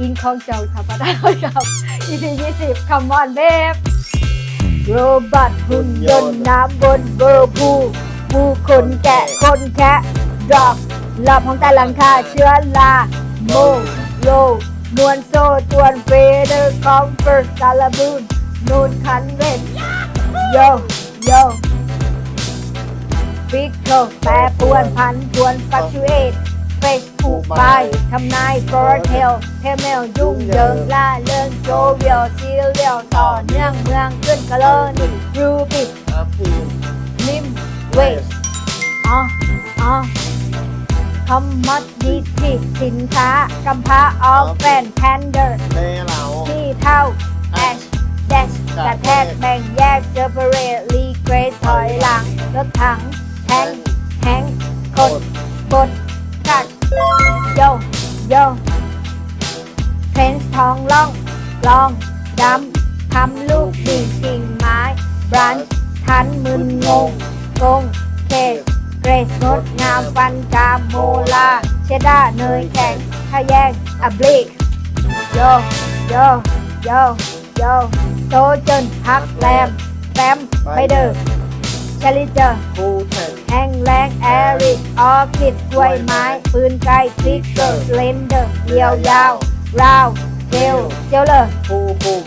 อินของเจ้าสัปดาห์กับ EP 20 Come on babe โรบอทหุ่นยนต์น้ำบนเบอร์บูผู้คนแกะคนแคะดอกหลับของแต่หลังคาเชื้อราโมโลมวนโซตวนเฟเดอร์คอมเฟิร์ตซาลาบูนนูนคันเวสโยโยฟิกโกแปรปวนพันปวนฟักชูเอตเฟสผูกไป ทำนายฟอร์เทลเทเมลยุ่งเหยิงล่าเริงโจเวียวซีเรียลต่อเนื่องเมืองขึ้นกะเลอนี่รูบิกอาพีมนิมเวทอ๋ออ๋อคอมมอดดิทีสินค้ากำพร้าออฟแฟนแพนเดอร์ที่เท่าแอชแดชกระแทกแบ่งแยกเซอร์เปเรตรีเกรดถอยหลังรถถังแทงแทงกดกดกัด ทองล่องลองดำทำลูกดีกิ่งไม้บรันช์ทันมึนงงงงเคสเกรสงดงามฟันกามโมลา เชดดาร์เนยแข็งทะแยงอับลิกโยโยโยโยโซจนพักแรมแฟมไปเดอร์ชลิเจอร์ฟูแทนแห้งแรงแอริกออคิดกล้วยไม้ ปืนไกลคลิกเกอร์เลนเดอร์เดียวยาวราว เจลเจลเลอร์ฟูปุ่